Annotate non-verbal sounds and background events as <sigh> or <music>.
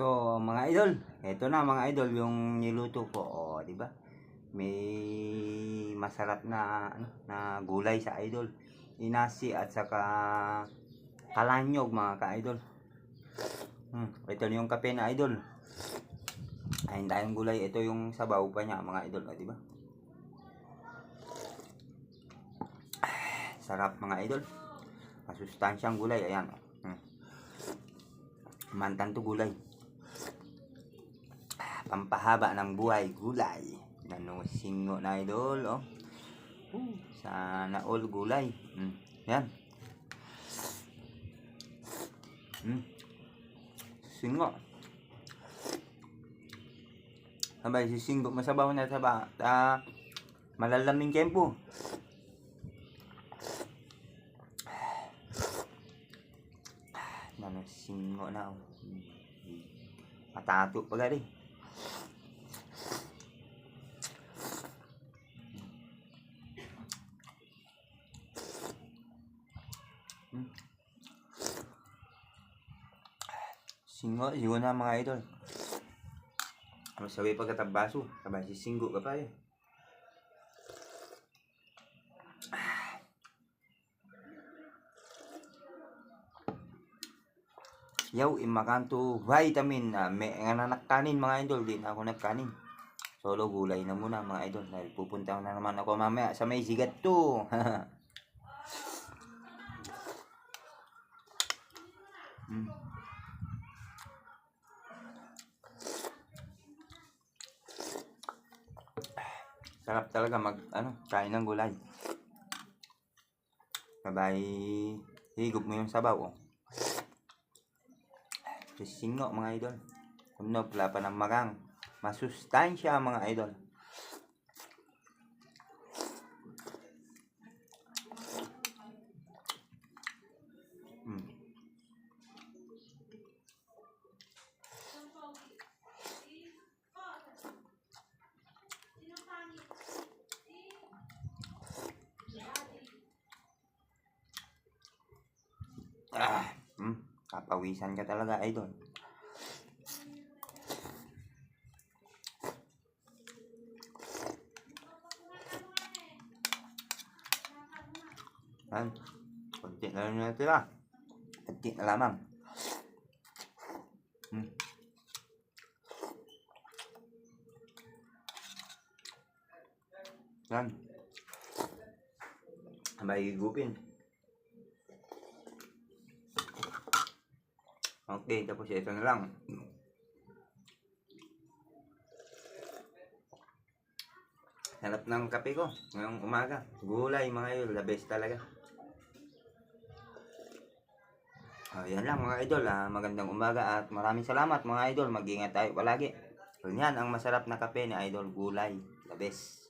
So, mga idol, eto na mga idol yung niluto ko, oh, di ba? May masarap na ano, na gulay sa idol. Inasi at saka kalanyog mga ka-idol. Hmm, ito yung kape na idol. Ayun tayong gulay, ito yung sabaw pa niya mga idol, oh, di ba? Sarap mga idol. Masustansyang gulay, ayan. Hmm. Mantan to gulay. Ah, Pampahaba ng buhay, gulay. Nanusingo na idol, oh. Sana all gulay. Hmm. Yan. Hmm. Singo. Sabay, sisinggo masabaw na saba. Ta malalaming tempo. Nanusingo na, oh. Hmm. Matato pa gali. Singo, singo na mga idol. Masabi pagkatabaso, sabay sisinggo ka pa eh. Yaw, imakanto vitamin na may nga kanin mga idol, di na ako nagkanin. Solo gulay na muna mga idol dahil pupunta na naman ako mamaya sa may sigat to. <laughs> mm. Sarap talaga mag ano, kain ng gulay. Sabay higop mo yung sabaw oh. Singo mga idol. Kuno pala pa ng magang. Masustansya mga idol. Mm. Ah, kapawisan ka talaga idol. Yan. Kunti na lang natin ah. Kunti na lamang. Hmm. Yan. May higupin. Okay, tapos ito na lang. Hanap ng kape ko ngayong umaga. Gulay mga idol, the best talaga. Ah, yan lang mga idol, ah, magandang umaga at maraming salamat mga idol. Mag-ingat tayo palagi. Yan ang masarap na kape ni Idol Gulay, the best.